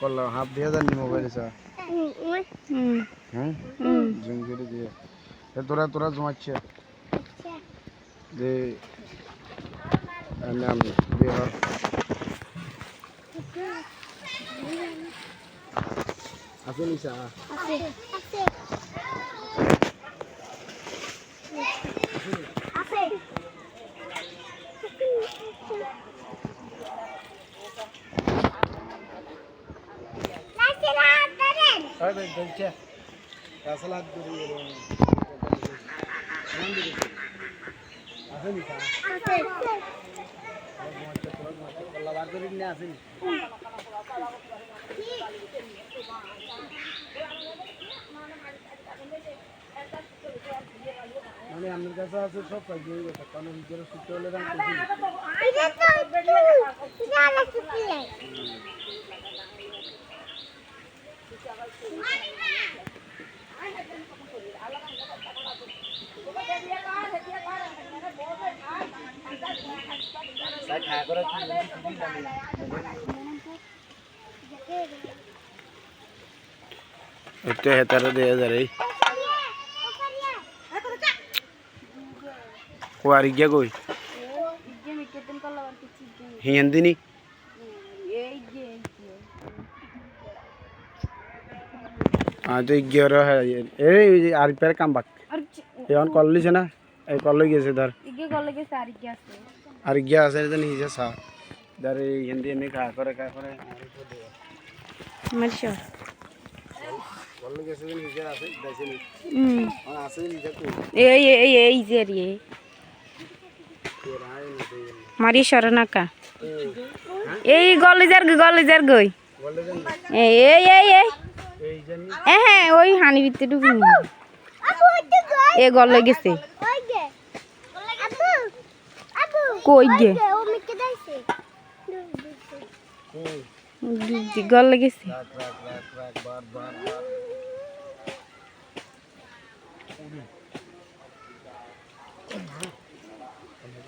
করলাম হাফ দিয়ে জানি মোবাইল স্যার হ্যাঁ? জুম করে দিয়ে। তোরা তোরা জমাচ্ছে। যে নাম হয় আছে নিশা হয় ভাই বলছে আসলে হাত ধরে আছে নিশা কল্লা বার করে নিয়ে আসেনি মানে আমার কাছে আছে সব কাজ দিয়ে গেছে কারণ নিজের সুস্থ হলে দাম এটা হেতারে দিয়ে যারে কোয়ারি গিয়া কই হিন্দিনি হ্যাঁ তো গিয়ে এই আর পের কাম বাক এখন কল লিছে না এই কল গিয়েছে ধর আর গিয়া আছে তো নিজে সা ধর এই হিন্দি এমনি খা করে খা করে কল গেছে নিজে আছে দেশে আছে নিজে এই এই এই যে রে মারি শরণাকা। এই গলিজার গলিজার গই এই এই এই এই। হ্যাঁ ওই হানি ভিতরে ঢুকি এ গল গেছে। কই গে? গল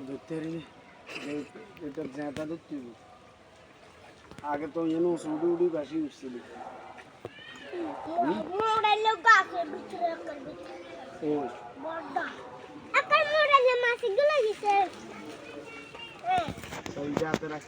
ধরতে পারি এটা জ্যাঁতা ধরতে। আগে তো এনে উড়ি উড়ি ভাসি উঠছিল ও সেইটা হাতে রাখ